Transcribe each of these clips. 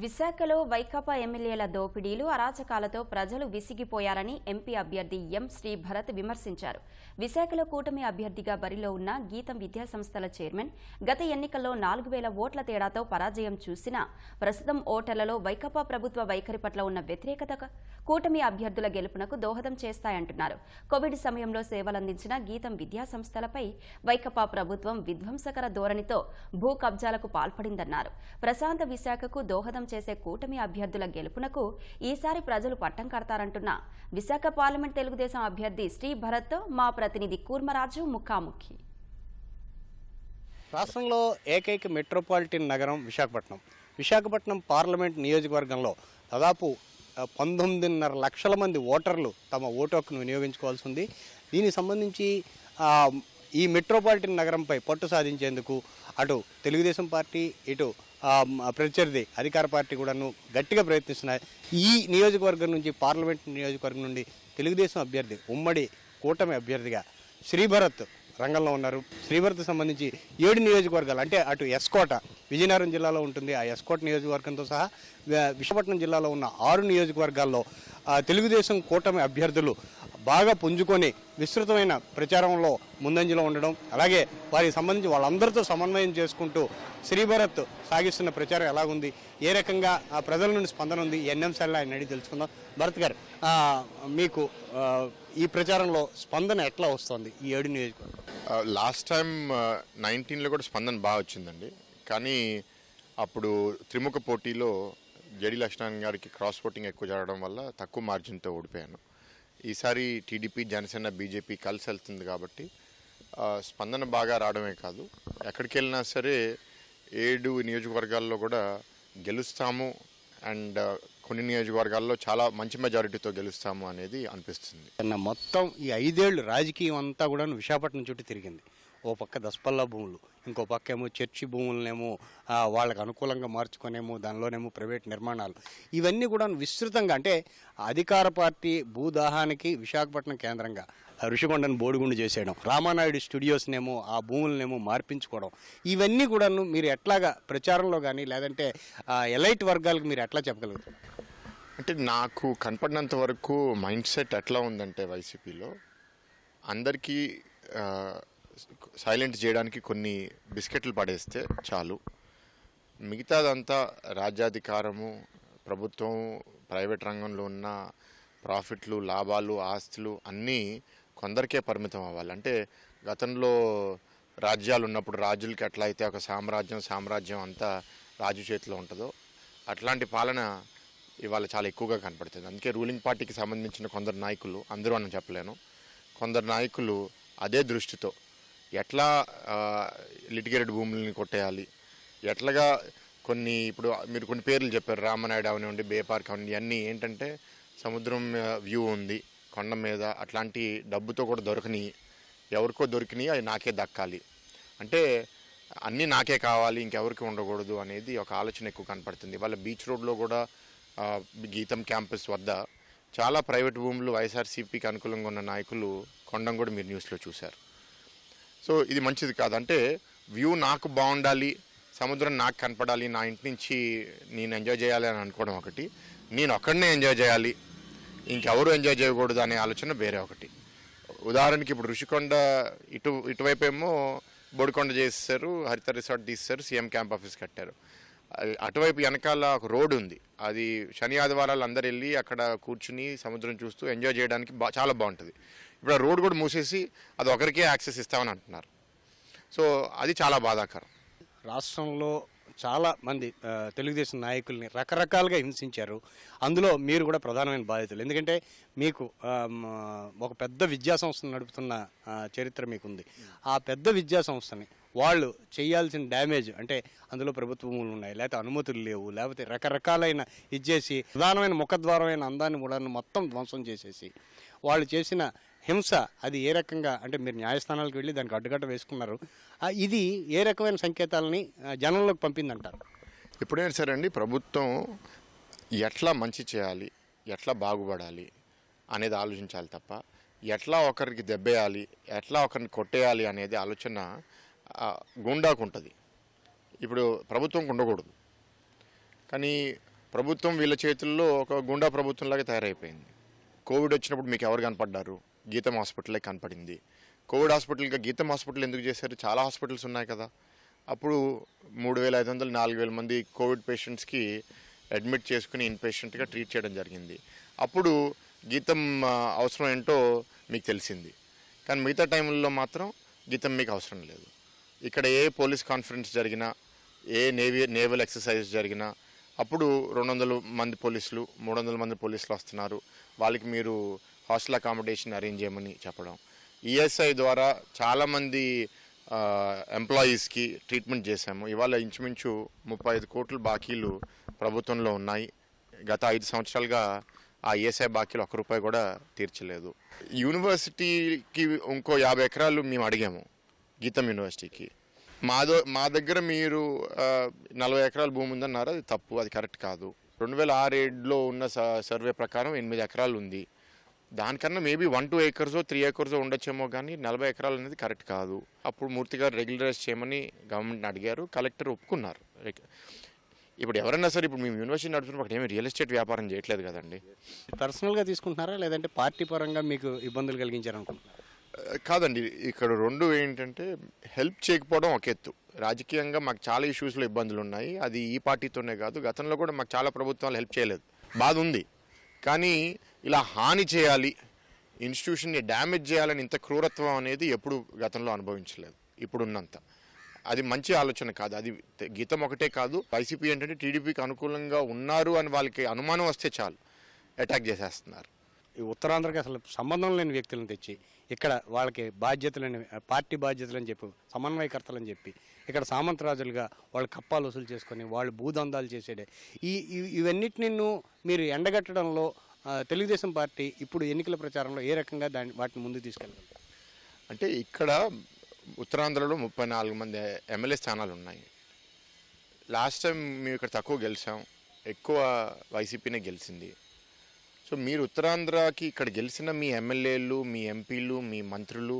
విశాఖలో వైకాపా ఎమ్మెల్యేల దోపిడీలు అరాచకాలతో ప్రజలు విసిగిపోయారని ఎంపీ అభ్యర్థి ఎం శ్రీభరత్ విమర్శించారు. విశాఖలో కూటమి అభ్యర్థిగా బరిలో ఉన్న గీతం విద్యాసంస్థల చైర్మన్ గత ఎన్నికల్లో నాలుగు వేల ఓట్ల తేడాతో పరాజయం చూసినా ప్రస్తుతం ఓటర్లలో వైకాపా ప్రభుత్వ వైఖరి పట్ల ఉన్న వ్యతిరేకత కూటమి అభ్యర్థుల గెలుపునకు దోహదం చేస్తాయంటున్నారు. కోవిడ్ సమయంలో సేవలందించిన గీతం విద్యాసంస్థలపై వైకాపా ప్రభుత్వం విధ్వంసకర ధోరణితో భూ కబ్జాలకు పాల్పడిందన్నారు. ప్రశాంత విశాఖకు దోహదం చేసే కూటమి అభ్యర్థుల గెలుపునకు ఈసారి ప్రజలు పట్టం కడతారంటున్న. విశాఖ పార్లమెంట్ తెలుగుదేశం అభ్యర్థి శ్రీ భరత్ మా ప్రతినిధి కూర్మరాజు ముఖాముఖి. రాష్ట్రంలో ఏకైక మెట్రోపాలిటన్ నగరం విశాఖపట్నం. విశాఖపట్నం పార్లమెంట్ నియోజకవర్గంలో దాదాపు పంతొమ్మిదిన్నర లక్షల మంది ఓటర్లు తమ ఓటు హక్కును వినియోగించుకోవాల్సి ఉంది. దీనికి సంబంధించి ఈ మెట్రోపాలిటన్ నగరంపై పట్టు సాధించేందుకు అటు తెలుగుదేశం పార్టీ ఇటు ప్రత్యర్థి అధికార పార్టీ కూడాను గట్టిగా ప్రయత్నిస్తున్నాయి. ఈ నియోజకవర్గం నుంచి పార్లమెంట్ నియోజకవర్గం నుండి తెలుగుదేశం అభ్యర్థి ఉమ్మడి కూటమి అభ్యర్థిగా శ్రీభరత్ రంగంలో ఉన్నారు. శ్రీభరత్ సంబంధించి ఏడు నియోజకవర్గాలు అంటే అటు ఎస్కోట విజయనగరం జిల్లాలో ఉంటుంది. ఆ ఎస్కోట నియోజకవర్గంతో సహా విశాఖపట్నం జిల్లాలో ఉన్న ఆరు నియోజకవర్గాల్లో తెలుగుదేశం కూటమి అభ్యర్థులు బాగా పుంజుకొని విస్తృతమైన ప్రచారంలో ముందంజలో ఉండడం అలాగే వారికి సంబంధించి వాళ్ళందరితో సమన్వయం చేసుకుంటూ శ్రీభరత్ సాగిస్తున్న ప్రచారం ఎలాగుంది ఏ రకంగా ఆ, ప్రజల నుండి స్పందన ఉంది ఎన్ని అంశాలు ఆయన అడిగి తెలుసుకుందాం. భరత్ గారు మీకు ఈ ప్రచారంలో స్పందన ఎట్లా వస్తుంది ఈ ఏడు నియోజకవర్గం? లాస్ట్ టైం నైన్టీన్లో కూడా స్పందన బాగా వచ్చిందండి. కానీ అప్పుడు త్రిముఖ పోటీలో జడి లక్ష్మణ్ గారికి క్రాస్ ఓటింగ్ ఎక్కువ జరగడం వల్ల తక్కువ మార్జిన్తో ఓడిపోయాను. ఈసారి టీడీపీ జనసేన బీజేపీ కలిసి వెళ్తుంది కాబట్టి స్పందన బాగా రావడమే కాదు. ఎక్కడికి వెళ్ళినా సరే ఏడు నియోజకవర్గాల్లో కూడా గెలుస్తాము అండ్ కొన్ని నియోజకవర్గాల్లో చాలా మంచి మెజారిటీతో గెలుస్తాము అనేది అనిపిస్తుంది. మొత్తం ఈ ఐదేళ్ళు రాజకీయం అంతా కూడా విశాఖపట్నం చుట్టూ తిరిగింది. ఓ పక్క దసపల్లా భూములు ఇంకో పక్క ఏమో చర్చి భూములనేమో వాళ్ళకు వాళ్ళకి అనుకూలంగా మార్చుకునేమో దానిలోనేమో ప్రైవేట్ నిర్మాణాలు. ఇవన్నీ కూడా విస్తృతంగా అంటే అధికార పార్టీ భూదాహానికి విశాఖపట్నం కేంద్రంగా ఆ ఋషికొండను బోడిగుండు చేసేయడం రామానాయుడు స్టూడియోస్నేమో ఆ భూములనేమో మార్పించుకోవడం ఇవన్నీ కూడాను మీరు ఎట్లాగా ప్రచారంలో కానీ లేదంటే ఎలైట్ వర్గాలకు మీరు ఎట్లా చెప్పగలుగుతారు? అంటే నాకు కనపడినంత వరకు మైండ్ సెట్ ఎట్లా ఉందంటే వైసీపీలో అందరికీ సైలెంట్ చేయడానికి కొన్ని బిస్కెట్లు పడేస్తే చాలు. మిగతాదంతా రాజ్యాధికారము ప్రభుత్వం ప్రైవేట్ రంగంలో ఉన్న ప్రాఫిట్లు లాభాలు ఆస్తులు అన్నీ కొందరికే పరిమితం అవ్వాలి. అంటే గతంలో రాజ్యాలు ఉన్నప్పుడు రాజులకి ఎట్లా అయితే ఒక సామ్రాజ్యం సామ్రాజ్యం అంతా రాజు చేతిలో ఉంటుందో అట్లాంటి పాలన ఇవాళ చాలా ఎక్కువగా కనపడుతుంది. అందుకే రూలింగ్ పార్టీకి సంబంధించిన కొందరు నాయకులు అందరూ అని చెప్పలేను. కొందరు నాయకులు అదే దృష్టితో ఎట్లా లిటిగేటెడ్ భూములని కొట్టేయాలి? ఎట్లాగా కొన్ని ఇప్పుడు మీరు కొన్ని పేర్లు చెప్పారు రామనాయుడు అవనివ్వండి బే పార్క్ అవనివ్వండి ఇవన్నీ ఏంటంటే సముద్రం వ్యూ ఉంది కొండ మీద అట్లాంటి డబ్బుతో కూడా దొరకని ఎవరికో దొరికినాయి అవి నాకే దక్కాలి. అంటే అన్నీ నాకే కావాలి ఇంకెవరికి ఉండకూడదు అనేది ఒక ఆలోచన ఎక్కువ కనపడుతుంది. వాళ్ళ బీచ్ రోడ్లో కూడా గీతం క్యాంపస్ వద్ద చాలా ప్రైవేట్ భూములు వైఎస్ఆర్సీపీకి అనుకూలంగా ఉన్న నాయకులు కొండం కూడా మీరు న్యూస్లో చూశారు. సో ఇది మంచిది కాదంటే వ్యూ నాకు బాగుండాలి సముద్రం నాకు కనపడాలి నా ఇంటి నుంచి నేను ఎంజాయ్ చేయాలి అని అనుకోవడం ఒకటి. నేను ఒక్కడనే ఎంజాయ్ చేయాలి ఇంకెవరు ఎంజాయ్ చేయకూడదు అనే ఆలోచన వేరే ఒకటి. ఉదాహరణకి ఇప్పుడు ఋషికొండ ఇటు ఇటువైపు ఏమో బోడికొండ చేస్తారు హరిత రిసార్ట్ తీస్తారు సీఎం క్యాంప్ ఆఫీస్ కట్టారు. అటువైపు వెనకాల ఒక రోడ్ ఉంది. అది శని ఆదివారాలు అందరు వెళ్ళి అక్కడ కూర్చుని సముద్రం చూస్తూ ఎంజాయ్ చేయడానికి బా చాలా బాగుంటుంది. ఇప్పుడు ఆ రోడ్ కూడా మూసేసి అది ఒకరికే యాక్సెస్ ఇస్తామని అంటున్నారు. సో అది చాలా బాధాకరం. రాష్ట్రంలో చాలా మంది తెలుగుదేశం నాయకుల్ని రకరకాలుగా హింసించారు. అందులో మీరు కూడా ప్రధానమైన బాధితులు ఎందుకంటే మీకు ఒక పెద్ద విద్యా సంస్థను నడుపుతున్న చరిత్ర మీకుంది. ఆ పెద్ద విద్యా సంస్థని వాళ్ళు చేయాల్సిన డ్యామేజ్ అంటే అందులో ప్రభుత్వ భూములు ఉన్నాయి లేకపోతే అనుమతులు లేవు లేకపోతే రకరకాలైన ఇచ్చేసి ప్రధానమైన ముఖద్వారమైన అందాన్ని కూడా మొత్తం ధ్వంసం చేసేసి వాళ్ళు చేసిన హింస అది ఏ రకంగా అంటే మీరు న్యాయస్థానాలకు వెళ్ళి దానికి అడ్డుకట్ట వేసుకున్నారు. ఇది ఏ రకమైన సంకేతాలని జనంలోకి పంపిందంటారు? ఎప్పుడైనా సరే అండి ప్రభుత్వం ఎట్లా మంచి చేయాలి ఎట్లా బాగుపడాలి అనేది ఆలోచించాలి తప్ప ఎట్లా ఒకరికి దెబ్బేయాలి ఎట్లా ఒకరిని కొట్టేయాలి అనేది ఆలోచన గుండాకు గూండాకు ఉంటుంది ఇప్పుడు ప్రభుత్వంకి ఉండకూడదు కానీ ప్రభుత్వం వీళ్ళ చేతుల్లో ఒక గుండా ప్రభుత్వంలాగా తయారైపోయింది. కోవిడ్ వచ్చినప్పుడు మీకు ఎవరు కనపడ్డారు? గీతం హాస్పిటలే కనపడింది. కోవిడ్ హాస్పిటల్గా గీతం హాస్పిటల్ ఎందుకు చేశారు? చాలా హాస్పిటల్స్ ఉన్నాయి కదా. అప్పుడు మూడు వేల ఐదు వందలు నాలుగు వేల మంది కోవిడ్ పేషెంట్స్కి అడ్మిట్ చేసుకుని ఇన్ పేషెంట్గా ట్రీట్ చేయడం జరిగింది. అప్పుడు గీతం అవసరం ఏంటో మీకు తెలిసింది. కానీ మిగతా టైంలో మాత్రం గీతం మీకు అవసరం లేదు. ఇక్కడ ఏ పోలీస్ కాన్ఫరెన్స్ జరిగినా ఏ నేవీ నేవల్ ఎక్సర్సైజ్ జరిగినా అప్పుడు రెండు వందల మంది పోలీసులు మూడు వందల మంది పోలీసులు వస్తున్నారు. వాళ్ళకి మీరు హాస్టల్ అకామిడేషన్ అరేంజ్ చేయమని చెప్పడం. ఈఎస్ఐ ద్వారా చాలామంది ఎంప్లాయీస్కి ట్రీట్మెంట్ చేశాము. ఇవాళ ఇంచుమించు ముప్పై ఐదు కోట్ల బాకీలు ప్రభుత్వంలో ఉన్నాయి. గత ఐదు సంవత్సరాలుగా ఆ ఈఎస్ఐ బాకీలు ఒక్క రూపాయి కూడా తీర్చలేదు. యూనివర్సిటీకి ఇంకో యాభై ఎకరాలు మేము అడిగాము గీతం యూనివర్సిటీకి. మాదో మా దగ్గర మీరు నలభై ఎకరాల భూమి ఉందన్నారు? అది తప్పు అది కరెక్ట్ కాదు. రెండు వేల ఆరు ఏడులో ఉన్న సర్వే ప్రకారం ఎనిమిది ఎకరాలు ఉంది. దానికన్నా maybe one two acres three acres ఉండొచ్చేమో కానీ నలభై ఎకరాలు అనేది కరెక్ట్ కాదు. అప్పుడు మూర్తి గారు రెగ్యులరైజ్ చేయమని గవర్నమెంట్ని అడిగారు కలెక్టర్ ఒప్పుకున్నారు. ఇప్పుడు ఎవరైనా సరే ఇప్పుడు మేము యూనివర్సిటీ నడుపుతున్నప్పుడు ఏమి రియల్ ఎస్టేట్ వ్యాపారం చేయట్లేదు కదండి. పర్సనల్గా తీసుకుంటున్నారా? లేదంటే పార్టీ పరంగా మీకు ఇబ్బందులు కలిగించారనుకుంటున్నారా? కాదండి. ఇక్కడ రెండు ఏంటంటే హెల్ప్ చేయకపోవడం ఒక ఎత్తు. రాజకీయంగా మాకు చాలా ఇష్యూస్లో ఇబ్బందులు ఉన్నాయి అది ఈ పార్టీతోనే కాదు. గతంలో కూడా మాకు చాలా ప్రభుత్వాలు హెల్ప్ చేయలేదు. బాధ ఉంది. కానీ ఇలా హాని చేయాలి ఇన్స్టిట్యూషన్ని డ్యామేజ్ చేయాలని ఇంత క్రూరత్వం అనేది ఎప్పుడు గతంలో అనుభవించలేదు ఇప్పుడున్నంత. అది మంచి ఆలోచన కాదు అది గీతం ఒకటే కాదు వైసీపీ ఏంటంటే టీడీపీకి అనుకూలంగా ఉన్నారు అని వాళ్ళకి అనుమానం వస్తే చాలు అటాక్ చేసేస్తున్నారు. ఉత్తరాంధ్రకి అసలు సంబంధం లేని వ్యక్తులను తెచ్చి ఇక్కడ వాళ్ళకి బాధ్యతలని పార్టీ బాధ్యతలని చెప్పి సమన్వయకర్తలని చెప్పి ఇక్కడ సామంతరాజులుగా వాళ్ళు కప్పాలు వసూలు చేసుకొని వాళ్ళు భూదందాలు చేసేడే. ఈ ఇవన్నిటిని మీరు ఎండగట్టడంలో తెలుగుదేశం పార్టీ ఇప్పుడు ఎన్నికల ప్రచారంలో ఏ రకంగా దాని వాటిని ముందు తీసుకెళ్ళాలి అంటే ఇక్కడ ఉత్తరాంధ్రలో ముప్పై నాలుగు మంది ఎమ్మెల్యే స్థానాలు ఉన్నాయి. లాస్ట్ టైం మేము ఇక్కడ తక్కువ గెలిచాం. ఎక్కువ వైసీపీనే గెలిచింది. సో మీరు ఉత్తరాంధ్రకి ఇక్కడ గెలిచిన మీ ఎమ్మెల్యేలు మీ ఎంపీలు మీ మంత్రులు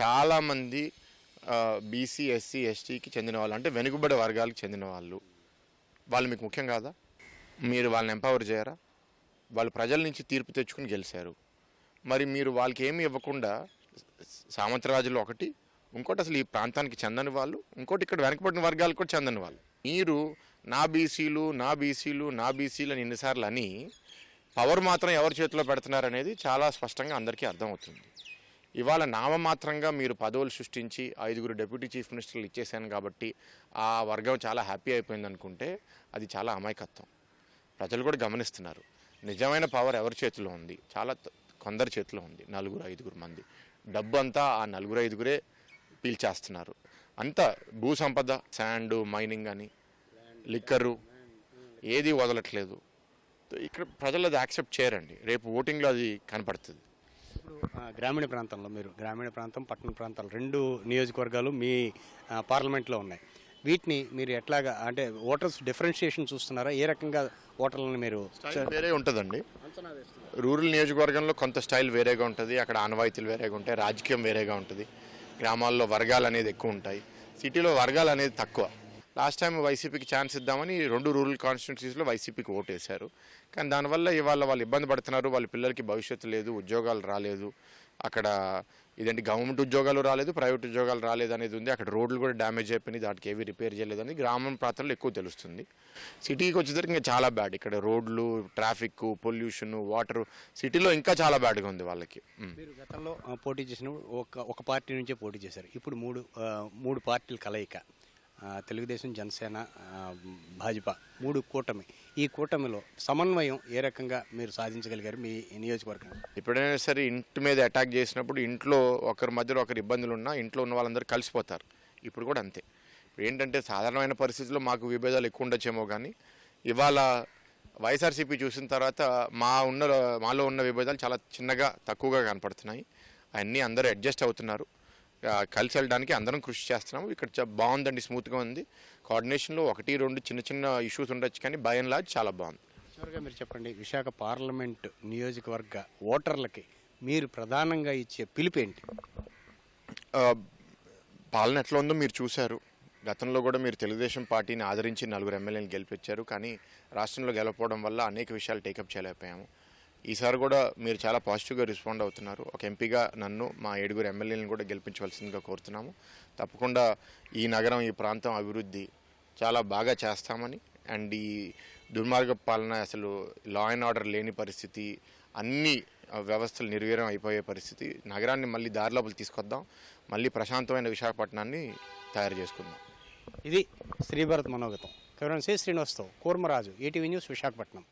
చాలామంది బీసీ ఎస్సీ ఎస్టీకి చెందిన వాళ్ళు అంటే వెనుకబడి వర్గాలకు చెందిన వాళ్ళు. వాళ్ళు మీకు ముఖ్యం కాదా? మీరు వాళ్ళని ఎంపవర్ చేయరా? వాళ్ళు ప్రజల నుంచి తీర్పు తెచ్చుకుని గెలిచారు మరి మీరు వాళ్ళకి ఏమి ఇవ్వకుండా సామంతరాజులు ఒకటి ఇంకోటి అసలు ఈ ప్రాంతానికి చెందని వాళ్ళు ఇంకోటి ఇక్కడ వెనకబడిన వర్గాలకు కూడా చెందని వాళ్ళు. మీరు నా బీసీలు నా బీసీలు నా బీసీలు అని ఎన్నిసార్లు అని పవర్ మాత్రం ఎవరి చేతిలో పెడుతున్నారు అనేది చాలా స్పష్టంగా అందరికీ అర్థమవుతుంది. ఇవాళ నామమాత్రంగా మీరు పదవులు సృష్టించి ఐదుగురు డెప్యూటీ చీఫ్ మినిస్టర్లు ఇచ్చేసాను కాబట్టి ఆ వర్గం చాలా హ్యాపీ అయిపోయింది అనుకుంటే అది చాలా అమాయకత్వం. ప్రజలు కూడా గమనిస్తున్నారు. నిజమైన పవర్ ఎవరి చేతిలో ఉంది? చాలా కొందరి చేతిలో ఉంది. నలుగురు ఐదుగురు మంది. డబ్బు అంతా ఆ నలుగురు ఐదుగురే పీల్చేస్తున్నారు. అంతా భూ సంపద శాండ్ మైనింగ్ అని లిక్కరు ఏది వదలట్లేదు. ఇక్కడ ప్రజలు అది యాక్సెప్ట్ చేయరండి. రేపు ఓటింగ్లో అది కనపడుతుంది. గ్రామీణ ప్రాంతంలో మీరు గ్రామీణ ప్రాంతం పట్టణ ప్రాంతాలు రెండు నియోజకవర్గాలు మీ పార్లమెంట్లో ఉన్నాయి. వీటిని మీరు ఎట్లాగా అంటే ఓటర్స్ డిఫరెన్షియేషన్ చూస్తున్నారా? ఏ రకంగా ఓటర్లను మీరు వేరే ఉంటుందండి. రూరల్ నియోజకవర్గంలో కొంత స్టైల్ వేరేగా ఉంటుంది అక్కడ ఆనవాయితీలు వేరేగా ఉంటాయి రాజకీయం వేరేగా ఉంటుంది. గ్రామాల్లో వర్గాలు అనేది ఎక్కువ ఉంటాయి. సిటీలో వర్గాలు అనేది తక్కువ. లాస్ట్ టైం వైసీపీకి ఛాన్స్ ఇద్దామని రెండు రూరల్ కాన్స్టిట్యున్సీస్లో వైసీపీకి ఓటేశారు. కానీ దానివల్ల ఇవాళ వాళ్ళు ఇబ్బంది పడుతున్నారు. వాళ్ళ పిల్లలకి భవిష్యత్తు లేదు ఉద్యోగాలు రాలేదు. అక్కడ ఇదేంటి గవర్నమెంట్ ఉద్యోగాలు రాలేదు ప్రైవేట్ ఉద్యోగాలు రాలేదు అనేది ఉంది. అక్కడ రోడ్లు కూడా డ్యామేజ్ అయిపోయినాయి. దాటికి ఏవి రిపేర్ చేయలేదని గ్రామం ప్రాంతాల్లో ఎక్కువ తెలుస్తుంది. సిటీకి వచ్చేసరికి ఇంకా చాలా బ్యాడ్. ఇక్కడ రోడ్లు ట్రాఫిక్ పొల్యూషన్ వాటర్ సిటీలో ఇంకా చాలా బ్యాడ్గా ఉంది వాళ్ళకి. మీరు గతంలో ఆ, పోటీ చేసినప్పుడు ఒక ఒక పార్టీ నుంచే పోటీ చేశారు. ఇప్పుడు మూడు మూడు పార్టీల కలయిక. తెలుగుదేశం జనసేన భాజపా మూడు కూటమి. ఈ కూటమిలో సమన్వయం ఏ రకంగా మీరు సాధించగలిగారు మీ నియోజకవర్గం? ఎప్పుడైనా సరే ఇంటి మీద అటాక్ చేసినప్పుడు ఇంట్లో ఒకరి మధ్యలో ఒకరి ఇబ్బందులు ఉన్నా ఇంట్లో ఉన్న వాళ్ళందరూ కలిసిపోతారు. ఇప్పుడు కూడా అంతే. ఏంటంటే సాధారణమైన పరిస్థితుల్లో మాకు విభేదాలు ఎక్కువ ఉండొచ్చేమో కానీ ఇవాళ వైఎస్ఆర్సీపీ చూసిన తర్వాత మా ఉన్న మాలో ఉన్న విభేదాలు చాలా చిన్నగా తక్కువగా కనపడుతున్నాయి. అవన్నీ అందరూ అడ్జస్ట్ అవుతున్నారు. కలిసి వెళ్ళడానికి అందరం కృషి చేస్తున్నాము. ఇక్కడ బాగుందండి స్మూత్గా ఉంది. కోఆర్డినేషన్లో ఒకటి రెండు చిన్న చిన్న ఇష్యూస్ ఉండొచ్చు కానీ బై అండ్ లార్జ్ చాలా బాగుంది. చివరిగా మీరు చెప్పండి విశాఖ పార్లమెంట్ నియోజకవర్గ ఓటర్లకి మీరు ప్రధానంగా ఇచ్చే పిలుపు ఏంటి? ఆ, పాలన ఎట్లా ఉందో మీరు చూశారు. గతంలో కూడా మీరు తెలుగుదేశం పార్టీని ఆదరించి నలుగురు ఎమ్మెల్యేలు గెలిపించారు కానీ రాష్ట్రంలో గెలవకపోవడం వల్ల అనేక విషయాలు టేకప్ చేయలేకపోయాము. ఈసారి కూడా మీరు చాలా పాజిటివ్గా రెస్పాండ్ అవుతున్నారు. ఒక ఎంపీగా నన్ను మా ఏడుగురు ఎమ్మెల్యేలను కూడా గెలిపించవలసిందిగా కోరుతున్నాము. తప్పకుండా ఈ నగరం ఈ ప్రాంతం అభివృద్ధి చాలా బాగా చేస్తామని అండ్ ఈ దుర్మార్గ పాలన అసలు లా అండ్ ఆర్డర్ లేని పరిస్థితి అన్ని వ్యవస్థలు నిర్వీర్యం అయిపోయే పరిస్థితి. నగరాన్ని మళ్ళీ దారిలోపల తీసుకొద్దాం. మళ్ళీ ప్రశాంతమైన విశాఖపట్నాన్ని తయారు చేసుకుందాం. ఇది శ్రీభరత్ మనోగతం. కెమెరాన్ శ్రీ శ్రీనివాస్తో కూర్మరాజు ఈటీవీ న్యూస్ విశాఖపట్నం.